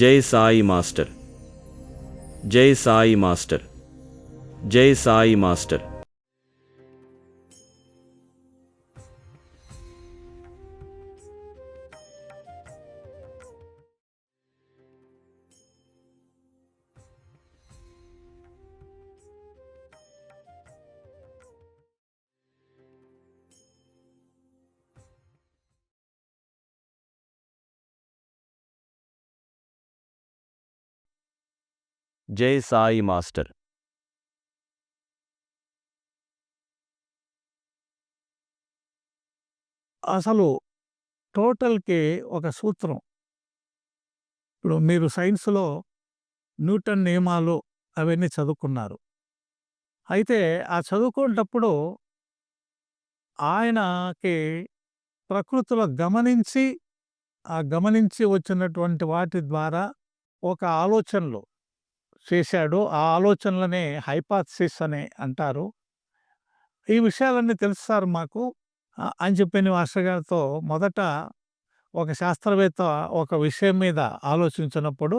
జై సాయి మాస్టర్ జై సాయి మాస్టర్ జై సాయి మాస్టర్ జై సాయి మాస్టర్ అసలు టోటల్‌కి ఒక సూత్రం. ఇప్పుడు మీరు సైన్స్‌లో న్యూటన్ నియమాలు అవన్నీ చదువుకున్నారు. అయితే ఆ చదువుకునేటప్పుడు ఆయనకి ప్రకృతిలో గమనించి, ఆ గమనించి వచ్చినటువంటి వాటి ద్వారా ఒక ఆలోచనలు చేశాడు. ఆ ఆలోచనలనే హైపాథసిస్ అని అంటారు. ఈ విషయాలన్నీ తెలుస్తారు మాకు అని చెప్పిన మాస్టర్ గారితో మొదట ఒక శాస్త్రవేత్త ఒక విషయం మీద ఆలోచించినప్పుడు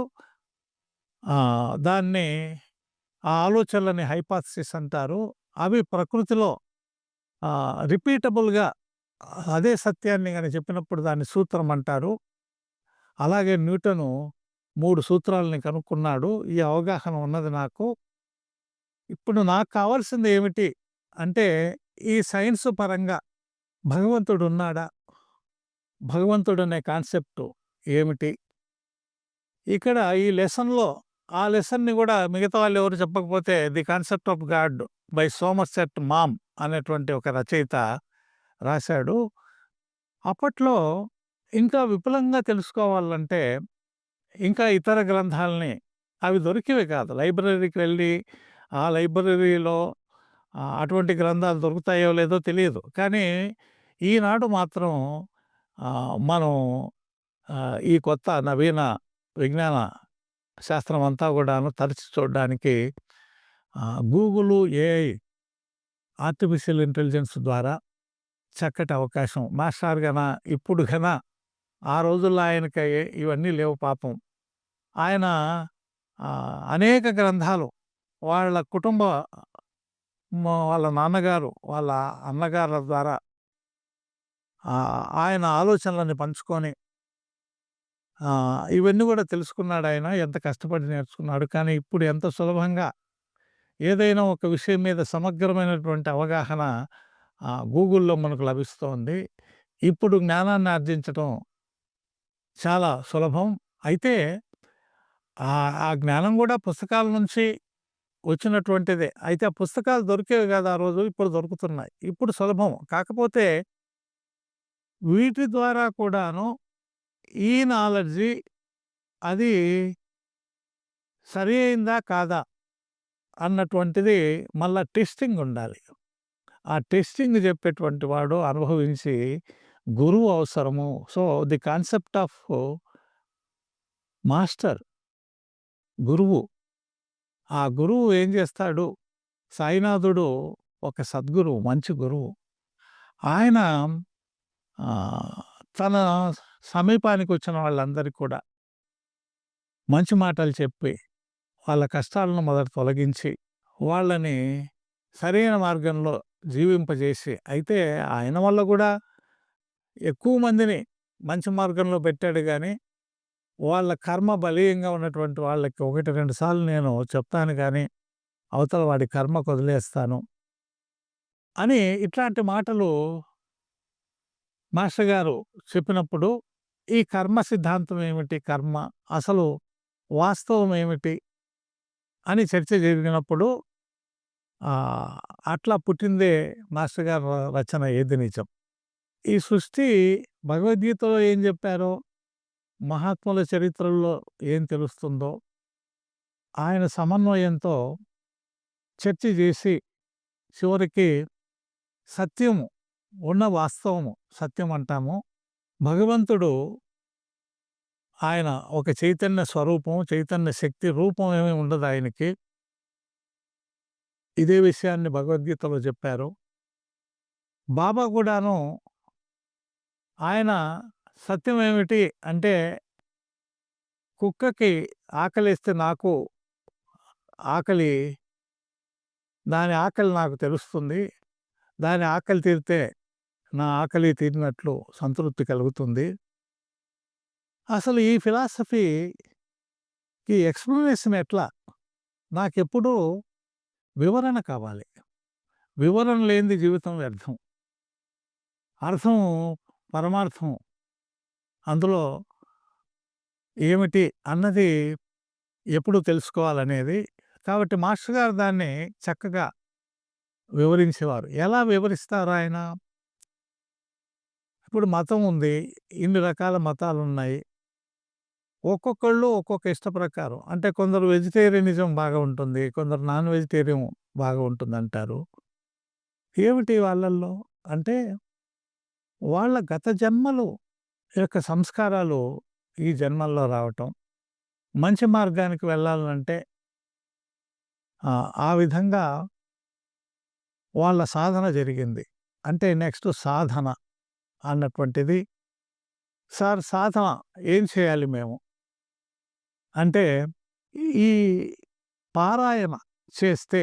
దాన్ని ఆ ఆలోచనలని హైపాథసిస్ అంటారు. అవి ప్రకృతిలో రిపీటబుల్‌గా అదే సత్యాన్ని కానీ చెప్పినప్పుడు దాన్ని సూత్రం అంటారు. అలాగే న్యూటను మూడు సూత్రాలని కనుక్కున్నాడు. ఈ అవగాహన ఉన్నది నాకు. ఇప్పుడు నాకు కావాల్సింది ఏమిటి అంటే, ఈ సైన్స్ పరంగా భగవంతుడున్నాడా? అనే కాన్సెప్టు ఏమిటి? ఇక్కడ ఈ లెసన్‌లో ఆ లెసన్‌ని కూడా మిగతా వాళ్ళు ఎవరు చెప్పకపోతే 'the concept of God' by Somerset Maugham అనేటువంటి ఒక రచయిత రాశాడు. అప్పట్లో ఇంకా విపులంగా తెలుసుకోవాలంటే, ఇంకా ఇతర గ్రంథాలని అవి దొరికేవి కాదు. లైబ్రరీకి వెళ్ళి, ఆ లైబ్రరీలో అటువంటి గ్రంథాలు దొరుకుతాయో లేదో తెలియదు కానీ ఈనాడు మాత్రం మనం ఈ కొత్త నవీన విజ్ఞాన శాస్త్రం అంతా కూడాను తరచి చూడడానికి Google Google, AI artificial intelligence ద్వారా చక్కటి అవకాశం. మాస్టర్ గన ఇప్పుడు గన ఆ రోజుల్లో ఆయనకి ఇవన్నీ లేవు పాపం. ఆయన అనేక గ్రంథాలు వాళ్ళ కుటుంబ వాళ్ళ నాన్నగారు, వాళ్ళ అన్నగారుల ద్వారా ఆయన ఆలోచనలని పంచుకొని ఇవన్నీ ఇవన్నీ తెలుసుకున్నాడు తెలుసుకున్నాడాయన. ఎంత కష్టపడి నేర్చుకున్నాడు. కానీ ఇప్పుడు ఎంత సులభంగా ఏదైనా ఒక విషయం మీద సమగ్రమైనటువంటి అవగాహన గూగుల్‌లో మనకు లభిస్తోంది. ఇప్పుడు జ్ఞానాన్ని ఆర్జించటం చాలా సులభం. అయితే ఆ జ్ఞానం కూడా పుస్తకాల నుంచి వచ్చినటువంటిదే. అయితే ఆ పుస్తకాలు దొరికేవి కాదు ఆ రోజు. ఇప్పుడు దొరుకుతున్నాయి. ఇప్పుడు సులభం. కాకపోతే వీటి ద్వారా కూడాను ఈ నాలెడ్జి అది సరి అయిందా? కాదా? అన్నటువంటిది మళ్ళా టెస్టింగ్ ఉండాలి. ఆ టెస్టింగ్ చెప్పేటువంటి వాడు అనుభవించి గురువు అవసరము. So, the concept of master గురువు. ఆ గురువు ఏం చేస్తాడు సాయినాథుడు ఒక సద్గురువు. మంచి గురువు. ఆయన తన సమీపానికి వచ్చిన వాళ్ళందరికీ కూడా మంచి మాటలు చెప్పి, వాళ్ళ కష్టాలను మొదట తొలగించి, వాళ్ళని సరైన మార్గంలో జీవింపజేసి అయితే ఆయన వల్ల కూడా ఎక్కువ మందిని మంచి మార్గంలో పెట్టాడు కానీ వాళ్ళ కర్మ బలీయంగా ఉన్నటువంటి వాళ్ళకి 1, 2 సార్లు నేను చెప్తాను కానీ అవతల వాడి కర్మ వదిలేస్తాను. అని ఇట్లాంటి మాటలు మాస్టర్ గారు చెప్పినప్పుడు, ఈ కర్మ సిద్ధాంతం ఏమిటి? కర్మ అసలు వాస్తవం ఏమిటి? అని చర్చ జరిగినప్పుడు అట్లా పుట్టిందే మాస్టర్ గారు ర రచన 'ఏది నిజం'. ఈ సృష్టి భగవద్గీతలో ఏం చెప్పారో మహాత్ముల చరిత్రల్లో ఏం తెలుస్తుందో, ఆయన సమన్వయంతో చర్చ చేసి చివరికి సత్యము ఉన్న వాస్తవము సత్యం అంటాము. భగవంతుడు ఆయన ఒక చైతన్య స్వరూపం, చైతన్య శక్తి రూపం ఏమీ ఉండదు ఆయనకి. ఇదే విషయాన్ని భగవద్గీతలో చెప్పారు బాబా కూడాను ఆయన సత్యం ఏమిటి అంటే కుక్కకి ఆకలిస్తే నాకు ఆకలి దాని ఆకలి నాకు తెలుస్తుంది. దాని ఆకలి తీరితే నా ఆకలి తీరినట్లు సంతృప్తి కలుగుతుంది. అసలు ఈ ఫిలాసఫీకి ఎక్స్‌ప్లనేషన్ ఎట్లా? నాకెప్పుడూ వివరణ కావాలి. వివరణ లేనిది జీవితం వ్యర్థం. అర్థం, పరమార్థం అందులో ఏమిటి అన్నది ఎప్పుడు తెలుసుకోవాలనేది. కాబట్టి మాస్టర్ గారు దాన్ని చక్కగా వివరించేవారు. ఎలా వివరిస్తారు ఆయన? ఇప్పుడు మతం ఉంది. ఇన్ని రకాల మతాలున్నాయి. ఒక్కొక్కళ్ళు ఒక్కొక్క ఇష్ట ప్రకారం. అంటే కొందరు వెజిటేరియనిజం బాగా ఉంటుంది. కొందరు నాన్ వెజిటేరియన్ బాగా ఉంటుంది అంటారు ఏమిటి వాళ్ళల్లో? అంటే వాళ్ళ గత జన్మలు యొక్క సంస్కారాలు ఈ జన్మల్లో రావటం. మంచి మార్గానికి వెళ్ళాలంటే ఆ విధంగా వాళ్ళ సాధన జరిగింది. అంటే నెక్స్ట్ సాధన అన్నటువంటిది. సార్ సాధన ఏం చేయాలి మేము? అంటే ఈ పారాయణ చేస్తే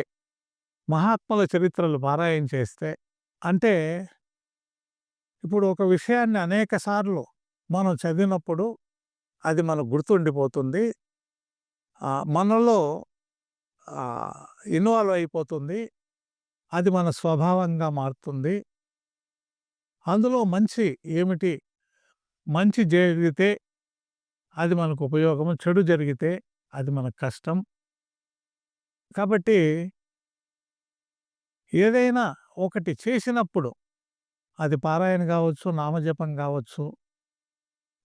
మహాత్ముల చరిత్రలు పారాయణ చేస్తే అంటే ఇప్పుడు ఒక విషయాన్ని అనేక సార్లు మనం చదివినప్పుడు అది మనకు గుర్తుండిపోతుంది. మనలో ఇన్వాల్వ్ అయిపోతుంది. అది మన స్వభావంగా మారుతుంది. అందులో మంచి ఏమిటి? మంచి జరిగితే అది మనకు ఉపయోగం. చెడు జరిగితే అది మనకు కష్టం. కాబట్టి ఏదైనా ఒకటి చేసినప్పుడు అది పారాయణ కావచ్చు, నామజపం కావచ్చు,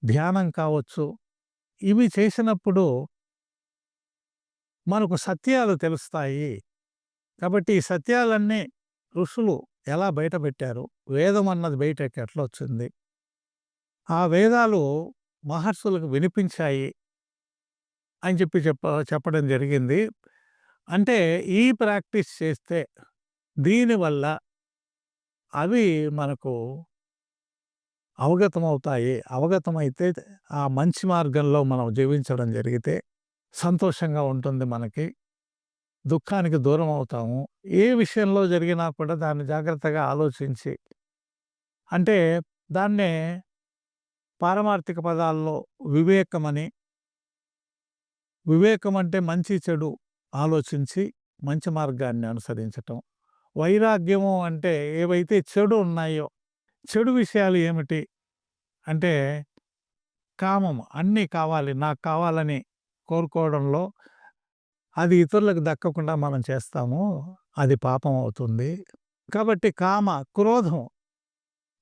ధ్యానం కావచ్చు. ఇవి చేసినప్పుడు మనకు సత్యాలు తెలుస్తాయి. కాబట్టి ఈ సత్యాలన్నీ ఋషులు ఎలా బయటపెట్టారు? వేదం అన్నది బయటకి ఎట్లొచ్చింది? ఆ వేదాలు మహర్షులకు వినిపించాయి. అని చెప్పి చెప్ప చెప్పడం జరిగింది. అంటే ఈ ప్రాక్టీస్ చేస్తే దీనివల్ల అవి మనకు అవగతమవుతాయి. అవగతమైతే ఆ మంచి మార్గంలో మనం జీవించడం జరిగితే సంతోషంగా ఉంటుంది మనకి. దుఃఖానికి దూరం అవుతాము. ఏ విషయంలో జరిగినా కూడా దాన్ని జాగ్రత్తగా ఆలోచించి అంటే దాన్నే పారమార్థిక పదాల్లో వివేకమని వివేకం అంటే మంచి చెడు ఆలోచించి మంచి మార్గాన్ని అనుసరించటం. వైరాగ్యము అంటే ఏవైతే చెడు ఉన్నాయో, చెడు విషయాలు ఏమిటి? అంటే కామం అన్నీ కావాలి. నాకు కావాలని కోరుకోవడంలో అది ఇతరులకు దక్కకుండా మనం చేస్తాము. అది పాపం అవుతుంది. కాబట్టి కామ, క్రోధం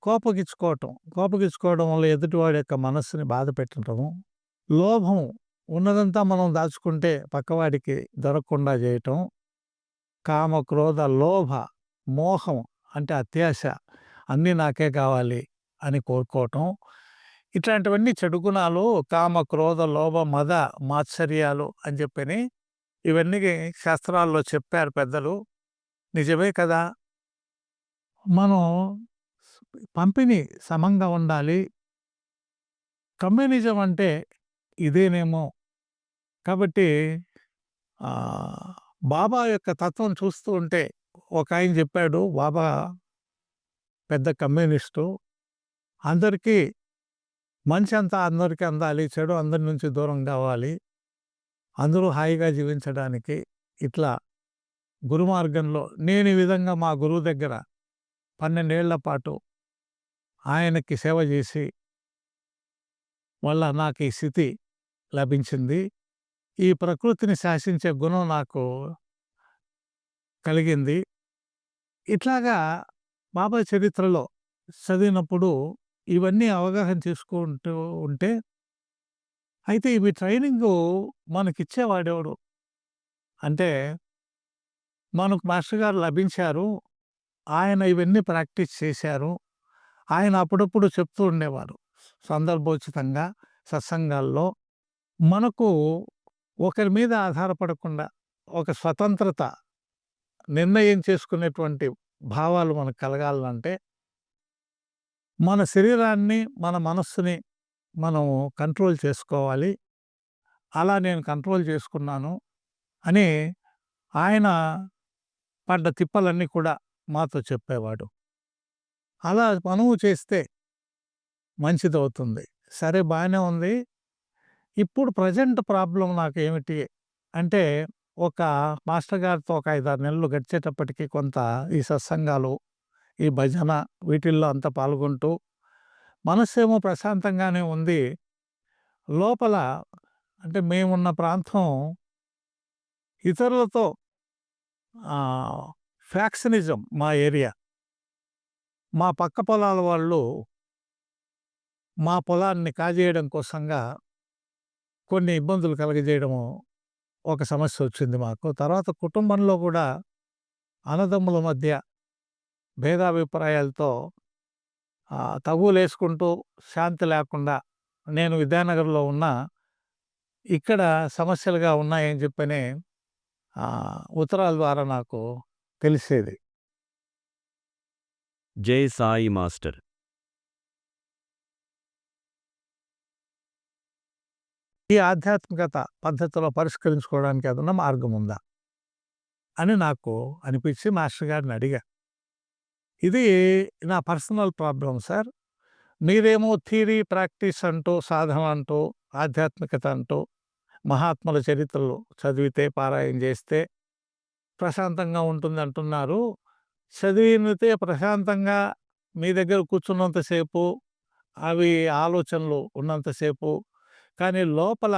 కోపగించుకోవటం. కోపగించుకోవడం వల్ల ఎదుటివాడి యొక్క మనస్సుని బాధ పెట్టడము లోభం ఉన్నదంతా మనం దాచుకుంటే పక్కవాడికి దొరకకుండా చేయటం. కామ, క్రోధ, లోభ, మోహం అంటే అత్యాశ. అన్నీ నాకే కావాలి అని కోరుకోవటం. ఇట్లాంటివన్నీ చెడు గుణాలు. కామ, క్రోధ, లోభ, మద, మాత్సర్యాలు అని చెప్పని ఇవన్నీ శాస్త్రాల్లో చెప్పారు పెద్దలు. నిజమే కదా! మనం పంపిణీ సమంగా ఉండాలి. కమ్యూనిజం అంటే ఇదేనేమో! కాబట్టి బాబా యొక్క తత్వం చూస్తూ ఉంటే ఒక ఆయన చెప్పాడు. బాబా పెద్ద కమ్యూనిస్టు. అందరికీ మనిషి అంతా అందరికీ అందాలి. చెడు అందరి నుంచి దూరం కావాలి. అందరూ హాయిగా జీవించడానికి ఇట్లా గురుమార్గంలో నేను ఈ విధంగా మా గురువు దగ్గర పన్నెండేళ్ళ పాటు ఆయనకి సేవ చేసి వల్ల నాకు ఈ స్థితి లభించింది. ఈ ప్రకృతిని శాసించే గుణం నాకు కలిగింది. ఇట్లాగా బాబా చరిత్రలో చదివినప్పుడు ఇవన్నీ అవగాహన చేసుకుంటూ ఉంటే అయితే ఇవి ట్రైనింగు మనకిచ్చేవాడేవాడు అంటే మనకు మాస్టర్ గారు లభించారు. ఆయన ఇవన్నీ ప్రాక్టీస్ చేశారు. ఆయన అప్పుడప్పుడు చెప్తూ ఉండేవారు. సందర్భోచితంగా సత్సంగాల్లో. మనకు ఒకరి మీద ఆధారపడకుండా ఒక స్వతంత్రత నిర్ణయం చేసుకునేటువంటి భావాలు మనకు కలగాలంటే మన శరీరాన్ని, మన మనస్సుని మనం కంట్రోల్ చేసుకోవాలి. అలా నేను కంట్రోల్ చేసుకున్నాను అని ఆయన పడ్డ తిప్పలన్నీ కూడా మాతో చెప్పేవాడు. అలా మనము చేస్తే మంచిదవుతుంది. సరే బాగానే ఉంది. ఇప్పుడు ప్రజెంట్ ప్రాబ్లం నాకు ఏమిటి అంటే ఒక మాస్టర్ గారితో ఒక 5, 6 నెలలు గడిచేటప్పటికి కొంత ఈ సత్సంగాలు, ఈ భజన వీటిల్లో అంతా పాల్గొంటూ మనస్సేమో ప్రశాంతంగానే ఉంది. లోపల అంటే మేమున్న ప్రాంతం ఇతరులతో ఫ్యాక్షనిజం మా ఏరియా. మా పక్క పొలాల వాళ్ళు మా పొలాన్ని కాజేయడం కోసంగా కొన్ని ఇబ్బందులు కలగజేయడము ఒక సమస్య వచ్చింది మాకు. తర్వాత కుటుంబంలో కూడా అన్నదమ్ముల మధ్య భేదాభిప్రాయాలతో ఆహ్, తగువులేసుకుంటూ శాంతి లేకుండా నేను విద్యానగర్‌లో ఉన్నా, ఇక్కడ సమస్యలుగా ఉన్నాయని చెప్పని ఉత్తరాల ద్వారా నాకు తెలిసేది. జై సాయి మాస్టర్ ఈ ఆధ్యాత్మికత పద్ధతిలో పరిష్కరించుకోవడానికి ఏదన్నా మార్గం ఉందా? అని నాకు అనిపించి మాస్టర్ గారిని అడిగా. ఇది నా పర్సనల్ ప్రాబ్లం సార్. మీరేమో థియరీ, ప్రాక్టీస్ అంటూ, సాధన అంటూ, ఆధ్యాత్మికత అంటూ, మహాత్ముల చరిత్రలు చదివితే, పారాయణ చేస్తే ప్రశాంతంగా ఉంటుంది అంటున్నారు చదివితే ప్రశాంతంగా మీ దగ్గర కూర్చున్నంతసేపు అవి ఆలోచనలు ఉన్నంతసేపు కానీ లోపల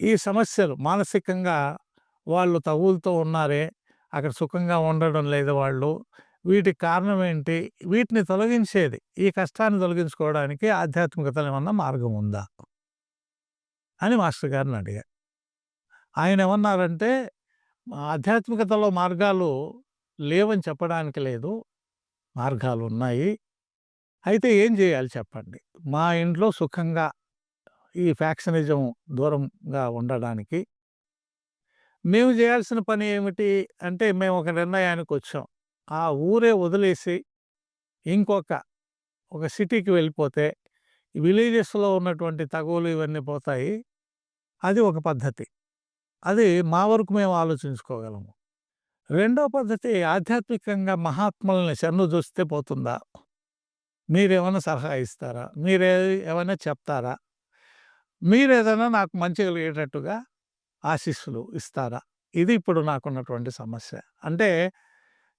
ఈ సమస్యలు మానసికంగా వాళ్ళు తగులుతూ ఉన్నారే, అక్కడ సుఖంగా ఉండడం లేదు వాళ్ళు. వీటికి కారణం ఏంటి? వీటిని తొలగించేది, ఈ కష్టాన్ని తొలగించుకోవడానికి ఆధ్యాత్మికతలు ఏమన్నా మార్గం ఉందా? అని మాస్టర్ గారిని అడిగా. ఆయనేమన్నారంటే, ఆధ్యాత్మికతలో మార్గాలు లేవని చెప్పడానికి లేదు. మార్గాలు ఉన్నాయి అయితే ఏం చేయాలి చెప్పండి? మా ఇంట్లో సుఖంగా ఈ ఫ్యాక్షనిజం దూరంగా ఉండడానికి మేము చేయాల్సిన పని ఏమిటి అంటే, మేము ఒక నిర్ణయానికి వచ్చాం ఆ ఊరే వదిలేసి ఇంకొక ఒక సిటీకి వెళ్ళిపోతే విలేజెస్‌లో ఉన్నటువంటి తగువలు ఇవన్నీ పోతాయి. అది ఒక పద్ధతి. అది మా వరకు మేము ఆలోచించుకోగలము. రెండో పద్ధతి ఆధ్యాత్మికంగా మహాత్ములని శరణుజొస్తే పోతుందా? మీరేమైనా సలహా ఇస్తారా? మీరే ఏమైనా చెప్తారా? మీరు ఏదైనా నాకు మంచి కలిగేటట్టుగా ఆశీస్సులు ఇస్తారా? ఇది ఇప్పుడు నాకున్నటువంటి సమస్య. అంటే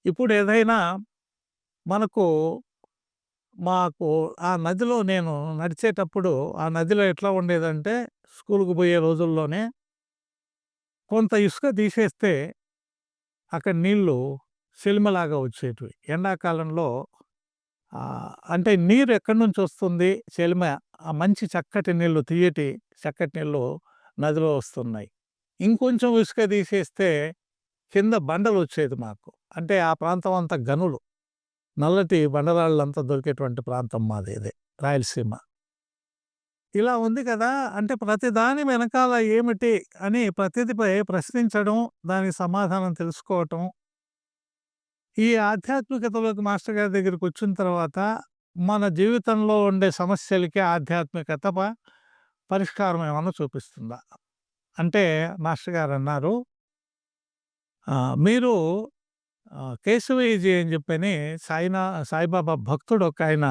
ఇప్పుడు ఏదైనా మనకు మాకు ఆ నదిలో నేను నడిచేటప్పుడు ఆ నదిలో ఎట్లా ఉండేదంటే స్కూలుకు పోయే రోజుల్లోనే కొంత ఇసుక తీసేస్తే అక్కడ నీళ్ళు సిలిమలాగా వచ్చేటివి. ఎండాకాలంలో అంటే నీరు ఎక్కడి నుంచి వస్తుంది? చెలిమ ఆ మంచి చక్కటి నీళ్ళు, తియ్యటి చక్కటి నీళ్ళు నదిలో వస్తున్నాయి. ఇంకొంచెం ఇసుక తీసేస్తే కింద బండలు వచ్చేది మాకు. అంటే ఆ ప్రాంతం అంతా గనులు. నల్లటి బండరాళ్ళంతా దొరికేటువంటి ప్రాంతం మాది ఇదే రాయలసీమ. ఇలా ఉంది కదా! అంటే ప్రతిదాని వెనకాల ఏమిటి అని ప్రతిదిపై ప్రశ్నించడం, దానికి సమాధానం తెలుసుకోవటం. ఈ ఆధ్యాత్మికతలోకి మాస్టర్ గారి దగ్గరికి వచ్చిన తర్వాత మన జీవితంలో ఉండే సమస్యలకి ఆధ్యాత్మికత పరిష్కారం ఏమన్నా చూపిస్తుందా? అంటే మాస్టర్ గారు అన్నారు మీరు కేశవయ్యజీ అని చెప్పని సాయినా సాయిబాబా భక్తుడు ఒకాయన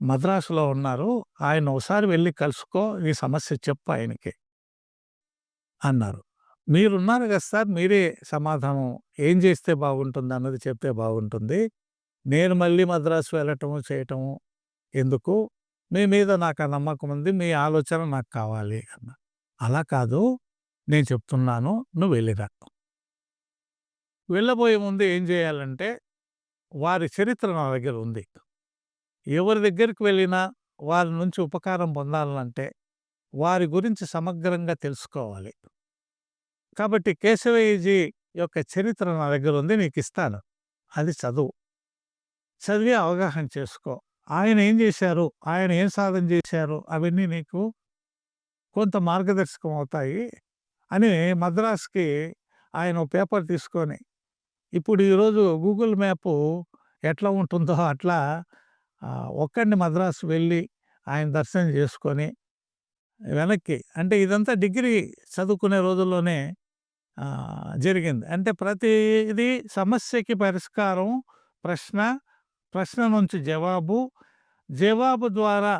మద్రాసులో ఉన్నారు. ఆయన ఒకసారి వెళ్ళి కలుసుకో, ఈ సమస్య చెప్పు ఆయనకి. అన్నారు. మీరున్నారు కదా సార్! మీరే సమాధానం ఏం చేస్తే బాగుంటుంది అన్నది చెప్తే బాగుంటుంది. నేను మళ్ళీ మద్రాసు వెళ్ళటము, చేయటము ఎందుకు? మీ మీద నాకు ఆ నమ్మకం ఉంది. మీ ఆలోచన నాకు కావాలి అన్న అలా కాదు. నేను చెప్తున్నాను. నువ్వు వెళ్ళిరా. వెళ్ళబోయే ముందు ఏం చేయాలంటే వారి చరిత్ర నా దగ్గర ఉంది. ఎవరి దగ్గరికి వెళ్ళినా వారి నుంచి ఉపకారం పొందాలంటే వారి గురించి సమగ్రంగా తెలుసుకోవాలి. కాబట్టి కేశవయ్యజీ యొక్క చరిత్ర నా దగ్గర ఉంది. నీకిస్తాను. అది చదువు. చదివి అవగాహన చేసుకో. ఆయన ఏం చేశారు? ఆయన ఏం సాధన చేశారు? అవన్నీ నీకు కొంత మార్గదర్శకం అవుతాయి. అని మద్రాస్‌కి ఆయన పేపర్ తీసుకొని ఇప్పుడు ఈరోజు గూగుల్ మ్యాపు ఎట్లా ఉంటుందో అట్లా ఒక్కడిని మద్రాసు వెళ్ళి ఆయన దర్శనం చేసుకొని వెనక్కి. అంటే ఇదంతా డిగ్రీ చదువుకునే రోజుల్లోనే జరిగింది. అంటే ప్రతిదీ సమస్యకి పరిష్కారం ప్రశ్న, ప్రశ్న నుంచి జవాబు, జవాబు ద్వారా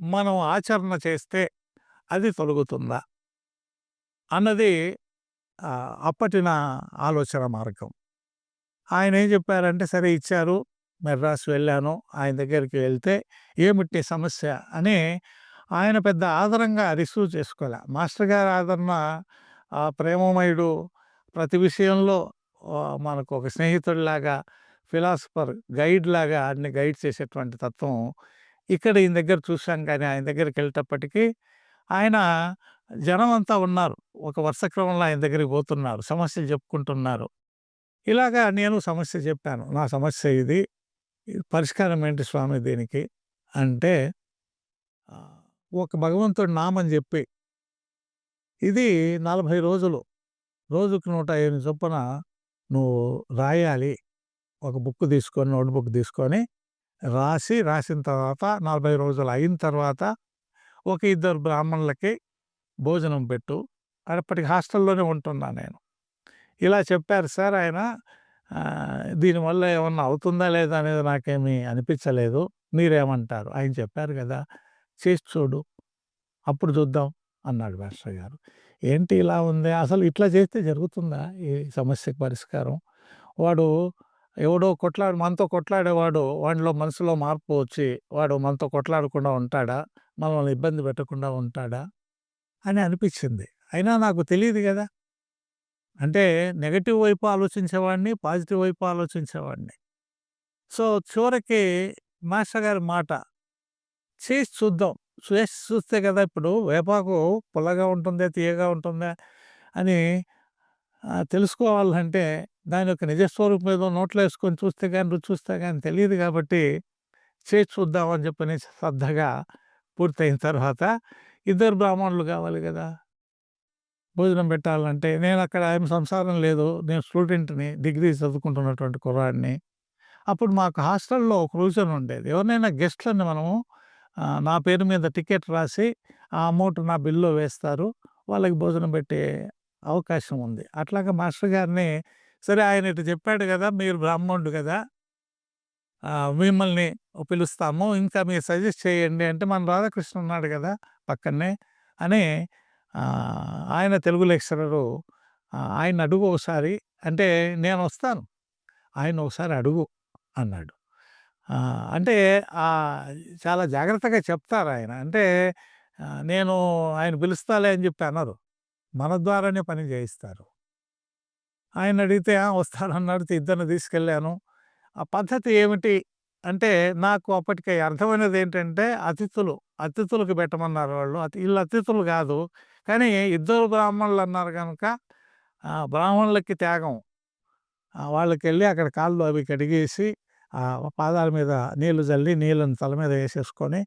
మనం ఆచరణ చేస్తే అది తొలగుతుందా? అన్నది అప్పటి నా ఆలోచన మార్గం. ఆయన ఏం చెప్పారంటే, సరే ఇచ్చారు. మద్రాసు వెళ్ళాను. ఆయన దగ్గరికి వెళ్తే ఏమిటి సమస్య అని ఆయన పెద్ద ఆదరంగా రిసీవ్ చేసుకోలే. మాస్టర్ గారి ఆదరణ ప్రేమమయుడు ప్రతి విషయంలో మనకు ఒక స్నేహితుడిలాగా, ఫిలాసఫర్, గైడ్‌లాగా ఆయన్ని గైడ్ చేసేటువంటి తత్వం ఇక్కడ ఈయన దగ్గర చూసాం కానీ ఆయన దగ్గరికి వెళ్ళేటప్పటికీ ఆయన జనమంతా ఉన్నారు. ఒక వరుస క్రమంలో ఆయన దగ్గరికి పోతున్నారు. సమస్యలు చెప్పుకుంటున్నారు. ఇలాగా నేను సమస్య చెప్పాను. నా సమస్య ఇది. పరిష్కారం ఏంటి స్వామి దీనికి? అంటే ఒక భగవంతుడి నామని చెప్పి ఇది 40 రోజులు. రోజుకు నూట ఎనిమిది చొప్పున నువ్వు రాయాలి. ఒక బుక్ తీసుకొని, నోట్‌బుక్ తీసుకొని రాసి, రాసిన తర్వాత 40 రోజులు అయిన తర్వాత ఒక ఇద్దరు బ్రాహ్మణులకి భోజనం పెట్టు. అప్పటికి హాస్టల్‌లోనే ఉంటున్నా నేను. ఇలా చెప్పారు సార్ ఆయన. దీనివల్ల ఏమన్నా అవుతుందా లేదా అనేది నాకేమీ అనిపించలేదు. మీరేమంటారు? ఆయన చెప్పారు కదా! చేసి చూడు. అప్పుడు చూద్దాం అన్నాడు మాస్టర్ గారు. ఏంటి ఇలా ఉంది? అసలు ఇట్లా చేస్తే జరుగుతుందా ఈ సమస్యకు పరిష్కారం? వాడు ఎవడో కొట్లాడు మనతో కొట్లాడేవాడు వాడిలో మనసులో మార్పు వచ్చి వాడు మనతో కొట్లాడకుండా ఉంటాడా? మనల్ని ఇబ్బంది పెట్టకుండా ఉంటాడా? అని అనిపించింది. అయినా నాకు తెలియదు కదా అంటే నెగటివ్ వైపు ఆలోచించేవాడిని, పాజిటివ్ వైపు ఆలోచించేవాడిని. సో, చివరికి మాస్టర్ గారి మాట చేసి చూద్దాం. చేసి చూస్తే కదా! ఇప్పుడు వేపాకు పుల్లగా ఉంటుందా? తియ్యగా ఉంటుందా? అని తెలుసుకోవాలంటే దాని యొక్క నిజస్వరూపం ఏదో నోట్లో వేసుకొని చూస్తే కానీ రుచి చూస్తే కానీ తెలియదు కాబట్టి చేసి చూద్దామని చెప్పని శ్రద్ధగా పూర్తయిన తర్వాత ఇద్దరు బ్రాహ్మణులు కావాలి కదా భోజనం పెట్టాలంటే నేను అక్కడ ఏం సంసారం లేదు. నేను స్టూడెంట్‌ని. డిగ్రీ చదువుకుంటున్నటువంటి కుర్రాడిని. అప్పుడు మాకు హాస్టల్‌లో ఒక రూల్సన్ ఉండేది. ఎవరినైనా గెస్ట్‌లని మనము నా పేరు మీద టికెట్ రాసి ఆ అమౌంట్ నా బిల్‌లో వేస్తారు. వాళ్ళకి భోజనం పెట్టే అవకాశం ఉంది. అట్లాగా మాస్టర్ గారిని సరే ఆయన ఇటు చెప్పాడు కదా మీరు బ్రాహ్మణుడు కదా మిమ్మల్ని పిలుస్తాము. ఇంకా మీరు సజెస్ట్ చేయండి అంటే మన రాధాకృష్ణ ఉన్నాడు కదా పక్కనే అని ఆయన తెలుగు లెక్చరరు ఆయన అడుగు ఒకసారి అంటే నేను వస్తాను ఆయన ఒకసారి అడుగు అన్నాడు. అంటే చాలా జాగ్రత్తగా చెప్తారు ఆయన అంటే నేను ఆయన పిలుస్తాలే అని చెప్పి అన్నారు మన ద్వారానే పని చేయిస్తారు. ఆయన అడిగితే వస్తానన్నాడు. ఇద్దరిని తీసుకెళ్ళాను. ఆ పద్ధతి ఏమిటి అంటే నాకు అప్పటికే అర్థమైనది ఏంటంటే అతిథులు, అతిథులకు పెట్టమన్నారు వాళ్ళు. అతి వీళ్ళు అతిథులు కాదు కానీ ఇద్దరు బ్రాహ్మణులు అన్నారు కనుక బ్రాహ్మణులకి త్యాగం. వాళ్ళకి వాళ్ళకెళ్ళి అక్కడ కాళ్ళు అవి కడిగేసి పాదాల మీద నీళ్ళు చల్లి నీళ్ళని తల మీద వేసేసుకొని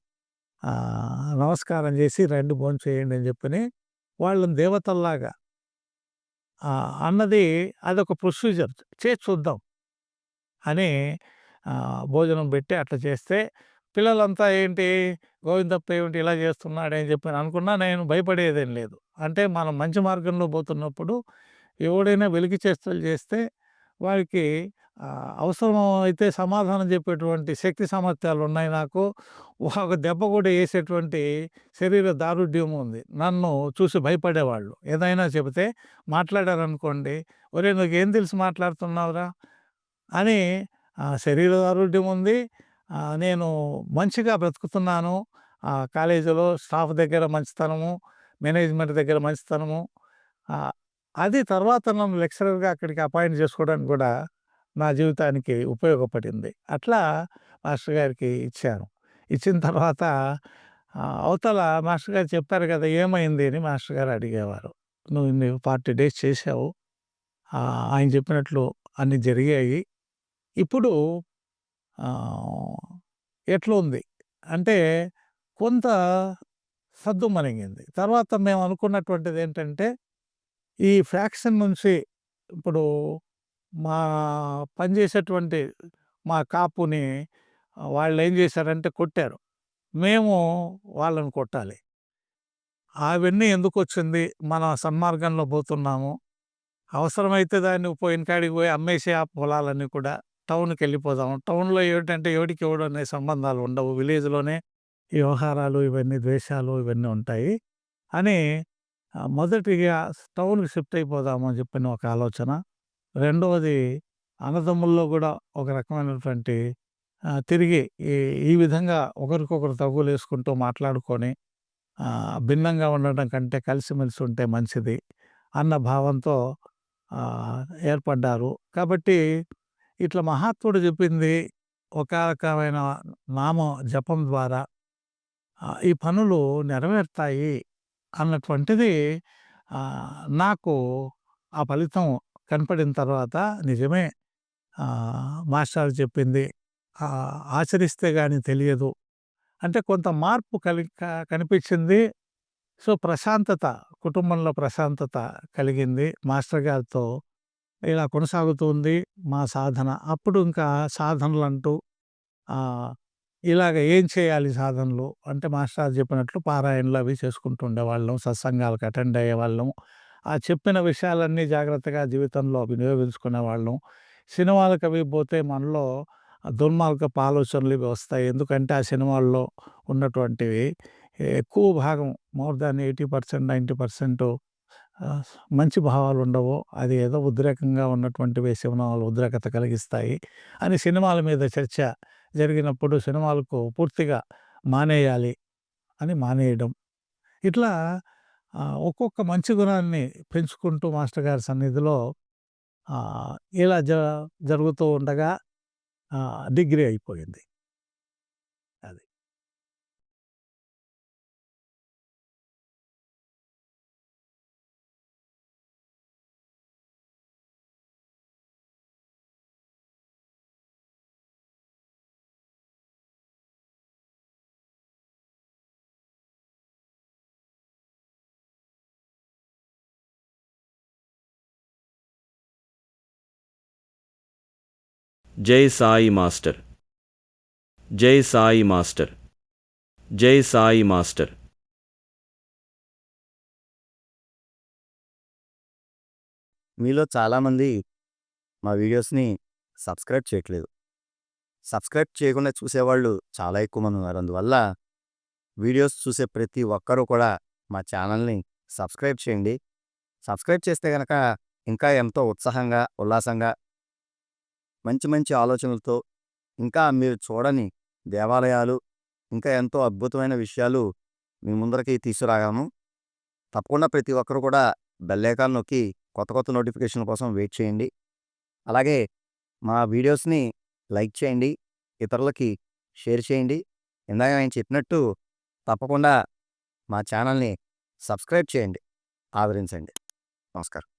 నమస్కారం చేసి రండి భోంచేయండి అని చెప్పని వాళ్ళని దేవతల్లాగా అన్నది అదొక ప్రొసీజర్. చేసి చూద్దాం అని భోజనం పెట్టి అట్లా చేస్తే పిల్లలంతా ఏంటి గోవిందప్ప ఏమిటి ఇలా చేస్తున్నాడే అని చెప్పి అనుకున్నా నేను భయపడేదేం లేదు. అంటే మనం మంచి మార్గంలో పోతున్నప్పుడు ఎవడైనా వెలికి చేష్టలు చేస్తే వాడికి అవసరం అయితే సమాధానం చెప్పేటువంటి శక్తి సామర్థ్యాలు ఉన్నాయి నాకు. ఒక దెబ్బ కూడా వేసేటువంటి శరీర దారుఢ్యం ఉంది. నన్ను చూసి భయపడేవాళ్ళు. ఏదైనా చెబితే మాట్లాడారనుకోండి, "ఒరేయ్! ఏం తెలిసి మాట్లాడుతున్నావురా?" అని శరీర దారుఢ్యం ఉంది. నేను మంచిగా బ్రతుకుతున్నాను. కాలేజీలో స్టాఫ్ దగ్గర మంచితనము, మేనేజ్మెంట్ దగ్గర మంచితనము. అది తర్వాత నన్ను లెక్చరర్‌గా అక్కడికి అపాయింట్ చేసుకోవడానికి కూడా నా జీవితానికి ఉపయోగపడింది. అట్లా మాస్టర్ గారికి ఇచ్చాను. ఇచ్చిన తర్వాత అవతల మాస్టర్ గారు చెప్పారు కదా! ఏమైంది అని మాస్టర్ గారు అడిగేవారు. "నువ్వు ఇన్ని 40 డేస్ చేశావు. ఆయన చెప్పినట్లు అన్నీ జరిగాయి. ఇప్పుడు ఎట్లుంది?" అంటే కొంత సద్దుమనిగింది తర్వాత మేము అనుకున్నటువంటిది ఏంటంటే, ఈ ఫ్రాక్షన్ నుంచి ఇప్పుడు మా పనిచేసేటువంటి మా కాపుని వాళ్ళు ఏం చేశారంటే కొట్టారు. మేము వాళ్ళని కొట్టాలి. అవన్నీ ఎందుకు వచ్చింది మన సన్మార్గంలో పోతున్నాము. అవసరమైతే దాన్ని పోయిన కాడికి పోయి అమ్మేసే ఆ పొలాలన్నీ కూడా టౌన్కి వెళ్ళిపోదాం టౌన్‌లో ఏమిటంటే ఎవడికి ఎవడు అనే సంబంధాలు ఉండవు. విలేజ్‌లోనే ఈ వ్యవహారాలు ఇవన్నీ ద్వేషాలు ఇవన్నీ ఉంటాయి. అని మొదటిగా టౌన్‌కి షిఫ్ట్ అయిపోదాము అని చెప్పిన ఒక ఆలోచన. రెండవది అన్నదమ్ముల్లో కూడా ఒక రకమైనటువంటి తిరిగి ఈ ఈ విధంగా ఒకరికొకరు తగులేసుకుంటూ మాట్లాడుకొని భిన్నంగా ఉండడం కంటే కలిసిమెలిసి ఉంటే మంచిది అన్న భావంతో ఏర్పడ్డారు. కాబట్టి ఇట్లా మహాత్ముడు చెప్పింది ఒక రకమైన నామ జపం ద్వారా ఈ పనులు నెరవేరుతాయి అన్నటువంటిది నాకు ఆ ఫలితం కనపడిన తర్వాత నిజమే మాస్టర్ మాస్టారు చెప్పింది ఆచరిస్తే కానీ తెలియదు. అంటే కొంత మార్పు కలి కనిపించింది. సో, ప్రశాంతత కుటుంబంలో ప్రశాంతత కలిగింది. మాస్టర్ గారితో ఇలా కొనసాగుతుంది మా సాధన. అప్పుడు ఇంకా సాధనలు అంటూ ఇలాగ ఏం చేయాలి సాధనలు అంటే మాస్టారు చెప్పినట్లు పారాయణలు అవి చేసుకుంటుండేవాళ్ళం సత్సంగాలకు అటెండ్ అయ్యేవాళ్ళం. ఆ చెప్పిన విషయాలన్నీ జాగ్రత్తగా జీవితంలో వినియోగించుకునేవాళ్ళం. సినిమాలకు అవి పోతే మనలో దుర్మార్గపు ఆలోచనలు ఇవి వస్తాయి. ఎందుకంటే ఆ సినిమాల్లో ఉన్నటువంటివి ఎక్కువ భాగం more than eighty percent ninety percent మంచి భావాలు ఉండవు. అది ఏదో ఉద్రేకంగా ఉన్నటువంటివి సినిమాలు ఉద్రేకత కలిగిస్తాయి అని సినిమాల మీద చర్చ జరిగినప్పుడు సినిమాలకు పూర్తిగా మానేయాలి అని మానేయడం. ఇట్లా ఒక్కొక్క మంచి గుణాన్ని పెంచుకుంటూ మాస్టర్ గారి సన్నిధిలో ఇలా జ జరుగుతూ ఉండగా డిగ్రీ అయిపోయింది. జై సాయి మాస్టర్ జై సాయి మాస్టర్ జై సాయి మాస్టర్ మీలో చాలామంది మా వీడియోస్‌ని సబ్స్క్రైబ్ చేయట్లేదు. సబ్స్క్రైబ్ చేయకుండా చూసేవాళ్ళు చాలా ఎక్కువ మంది ఉన్నారు. అందువల్ల వీడియోస్ చూసే ప్రతి ఒక్కరూ కూడా మా ఛానల్‌ని సబ్స్క్రైబ్ చేయండి. సబ్స్క్రైబ్ చేస్తే కనుక ఇంకా ఎంతో ఉత్సాహంగా, ఉల్లాసంగా మంచి మంచి ఆలోచనలతో ఇంకా మీరు చూడని దేవాలయాలు, ఇంకా ఎంతో అద్భుతమైన విషయాలు మీ ముందరికి తీసుకురాగాము తప్పకుండా ప్రతి ఒక్కరు కూడా బెల్ నొక్కి కొత్త కొత్త నోటిఫికేషన్ కోసం వెయిట్ చేయండి. అలాగే మా వీడియోస్‌ని లైక్ చేయండి. ఇతరులకి షేర్ చేయండి. ఇందాక నేను చెప్పినట్టు తప్పకుండా మా ఛానల్‌ని సబ్స్క్రైబ్ చేయండి. ఆదరించండి. నమస్కారం.